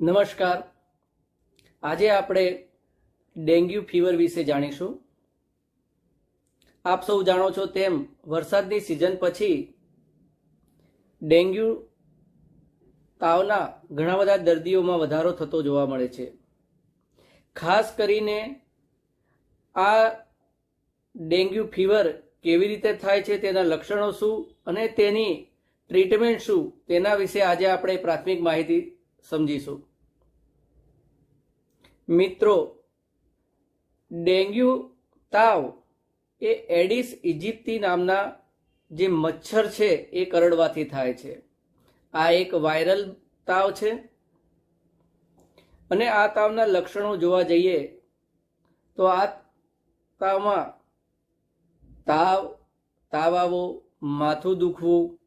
નમસ્કાર. આજે આપણે ડેન્ગ્યુ ફીવર વિશે જાણીશું. આપ સૌ જાણો છો તેમ વરસાદની સિઝન પછી ડેન્ગ્યુ તાવના ઘણા બધા દર્દીઓમાં વધારો થતો જોવા મળે છે. ખાસ કરીને આ ડેન્ગ્યુ ફીવર કેવી રીતે થાય છે તેના લક્ષણો શું અને તેની ટ્રીટમેન્ટ શું તેના વિશે આજે આપણે પ્રાથમિક માહિતી સમજીશું. મિત્રો, ડેન્ગ્યુ તાવ એ એડિસ ઇજિપ્તી નામના જે મચ્છર છે એ કરડવાથી થાય છે. આ એક વાયરલ તાવ છે. અને આ તાવના લક્ષણો જોવા જઈએ તો આ તાવમાં તાવ તાવ આવવો માથું દુખવું,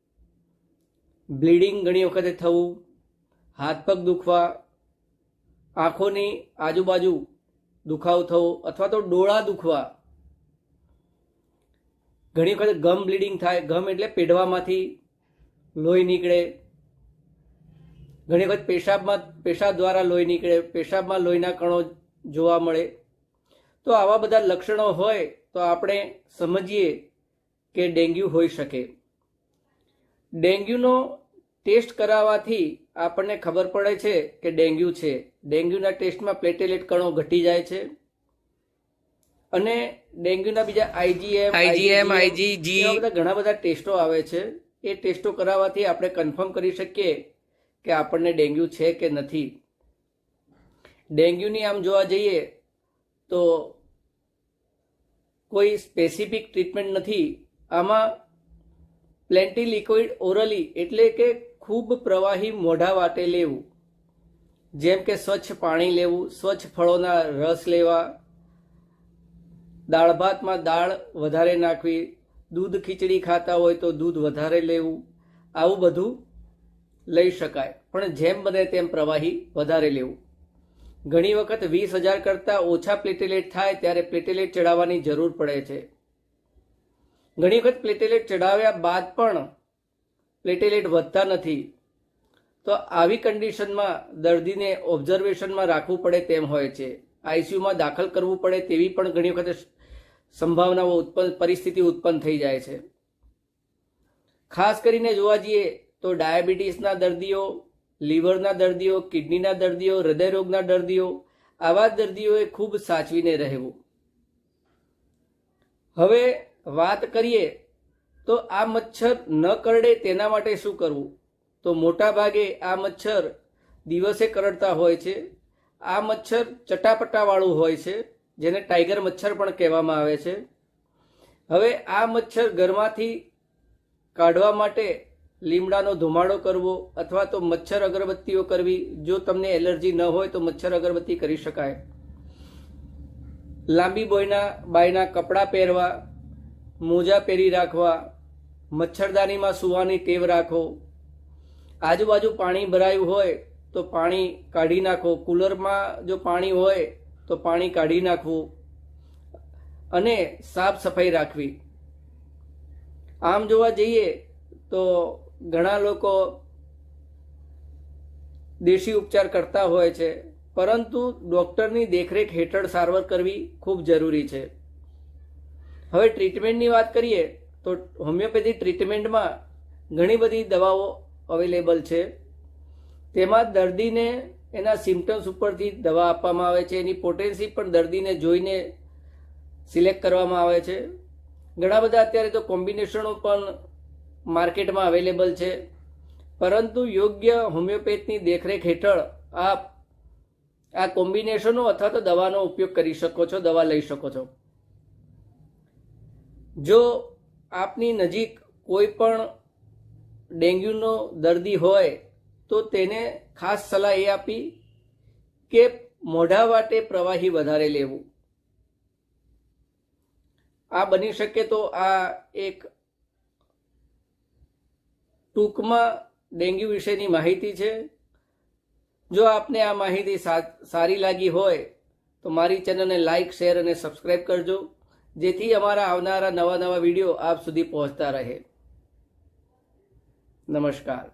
બ્લીડિંગ ઘણી વખતે થવું, હાથ પગ દુખવા આંખોની આજુબાજુ દુખાવો થવો અથવા તો ડોળા દુખવા. ઘણી વખત ગમ બ્લીડિંગ થાય, ગમ એટલે પેઢવામાંથી લોહી નીકળે. ઘણી વખત પેશાબમાં, પેશાબ દ્વારા લોહી નીકળે, પેશાબમાં લોહીના કણો જોવા મળે. તો આવા બધા લક્ષણો હોય તો આપણે સમજીએ કે ડેન્ગ્યુ હોઈ શકે. ડેન્ગ્યુનો ટેસ્ટ કરાવવાથી આપણને ખબર પડે છે કે ડેન્ગ્યુ છે. ડેન્ગ્યુના ટેસ્ટમાં પ્લેટેલેટ કણો ઘટી જાય છે. અને ડેન્ગ્યુના બીજા આઈજીએમ આઈજીએમ આઈજીજી બધા ઘણા બધા ટેસ્ટો આવે છે. એ ટેસ્ટો કરાવવાથી આપણે કન્ફર્મ કરી શકીએ કે આપણને ડેન્ગ્યુ છે કે નથી. ડેન્ગ્યુની આમ જોવા જઈએ તો કોઈ સ્પેસિફિક ટ્રીટમેન્ટ નથી. આમાં પ્લેન્ટી લિક્વિડ ઓરલી એટલે કે ખૂબ પ્રવાહી મોઢા વાટે લેવું. જેમ કે સ્વચ્છ પાણી લેવું, સ્વચ્છ ફળોના રસ લેવા, દાળ ભાતમાં દાળ વધારે નાખવી, દૂધ ખીચડી ખાતા હોય તો દૂધ વધારે લેવું, આવું બધું લઈ શકાય. પણ જેમ બને તેમ પ્રવાહી વધારે લેવું. ઘણી વખત વીસ હજાર કરતાં ઓછા પ્લેટેલેટ થાય ત્યારે પ્લેટેલેટ ચડાવવાની જરૂર પડે છે. ઘણી વખત પ્લેટેલેટ ચડાવ્યા બાદ પણ પ્લેટેલેટ વધતા નથી. તો આવી કન્ડિશનમાં દર્દીને ઓબ્ઝર્વેશનમાં રાખવું પડે તેમ હોય છે. આઈસીયુમાં દાખલ કરવું પડે તેવી પણ ઘણી વખત સંભાવનાઓ ઉત્પન્ન, પરિસ્થિતિ ઉત્પન્ન થઈ જાય છે. ખાસ કરીને જોવા જઈએ તો ડાયાબિટીસના દર્દીઓ, લીવરના દર્દીઓ, કિડનીના દર્દીઓ, હૃદયરોગના દર્દીઓ, આવા દર્દીઓએ ખૂબ સાચવીને રહેવું. હવે વાત કરીએ તો આ મચ્છર ન કરડે તેના માટે શું કરવું? તો મોટા ભાગે આ મચ્છર દિવસે કરડતા હોય છે. આ મચ્છર ચટાપટાવાળું હોય છે, જેને ટાઈગર મચ્છર પણ કહેવામાં આવે છે. હવે આ મચ્છર ઘરમાંથી કાઢવા માટે લીમડાનો ધુમાડો કરવો અથવા તો મચ્છર અગરબત્તીઓ કરવી. જો તમને એલર્જી ન હોય તો મચ્છર અગરબત્તી કરી શકાય. લાંબી બોયના, બાયના કપડાં પહેરવા, મોજા પહેરી રાખવા મચ્છરદાનીમાં સૂવાની ટેવ રાખો. આજુબાજુ પાણી ભરાયું હોય તો પાણી કાઢી નાખો. કુલરમાં જો પાણી હોય તો પાણી કાઢી નાખવું અને સાફ સફાઈ રાખવી. આમ જોવા જઈએ તો ઘણા લોકો દેશી ઉપચાર કરતા હોય છે, પરંતુ ડૉક્ટરની દેખરેખ હેઠળ સારવાર કરવી ખૂબ જરૂરી છે. હવે ટ્રીટમેન્ટની વાત કરીએ તો હોમિયોપેથી ટ્રીટમેન્ટમાં ઘણી બધી દવાઓ અવેલેબલ છે. તેમાં દર્દીને એના સિમ્ટમ્સ ઉપરથી દવા આપવામાં આવે છે. એની પોટેન્સી પણ દર્દીને જોઈને સિલેક્ટ કરવામાં આવે છે. ઘણા બધા અત્યારે તો કોમ્બિનેશનો પણ માર્કેટમાં અવેલેબલ છે. પરંતુ યોગ્ય હોમિયોપેથની દેખરેખ હેઠળ આપ આ કોમ્બિનેશનો અથવા તો દવાનો ઉપયોગ કરી શકો છો, દવા લઈ શકો છો. જો આપની નજીક કોઈ પણ ડેન્ગ્યુનો દર્દી હોય તો તેને ખાસ સલાહ એ આપી કે મોઢા વાટે પ્રવાહી વધારે લેવું. આ બની શકે તો આ એક ટૂંકમાં ડેન્ગ્યુ વિશેની માહિતી છે. જો આપને આ માહિતી સારી લાગી હોય તો મારી ચેનલને લાઇક શેર અને સબસ્ક્રાઈબ કરજો. જેથી અમારા આવનારા નવા નવા વીડિયો આપ સુધી પહોંચતા રહે. નમસ્કાર.